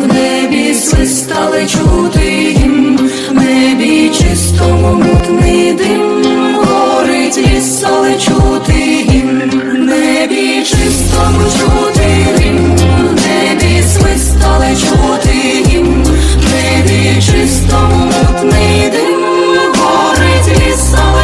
в небі свистали чути гімн, в небі чистому мутний дим, горить ліс, але чути гімн, в небі чистому чути гімн, в небі свистали чути гімн, в небі чистому мутний дим, горить ліс, але.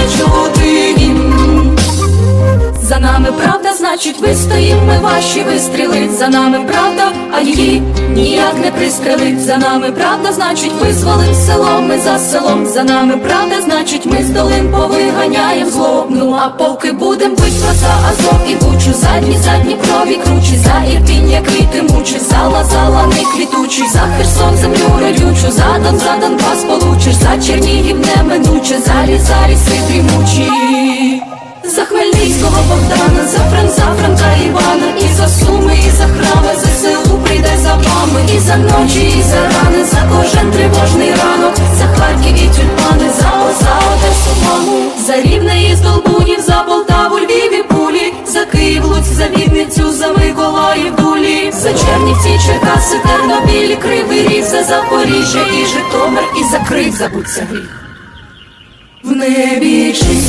За нами правда, значить вистоїм ми ваші вистріли. За нами правда, а її ніяк не пристрелить. За нами правда, значить визволим село, ми за селом. За нами правда, значить ми з долин повиганяєм зло. Ну а поки будем бить проса, азов і бучу, задні, задні крові кручі, за ірпінь, як квіти мучі, за лазала не квітучий, за Херсон землю родючу, за Дон, за Донбас получиш, за Чернігів неминуче, за ліс, за ліси дрімучі. За Хмельницького Богдана, за Франца, Франка Івана, за ночі, і за рани, за кожен тривожний ранок, за Харків і тюльпани, за за Одесу маму, за рівне і Здолбунів, за Полтаву, Львів і пулі, за Київ, Луцьк, за Вінницю, за Миколаїв, Дулі, за Чернівці, Черкаси, Тернопіль, Кривий Ріг, за Запоріжжя і Житомир, і за Крик забудься гріх. В небі чисто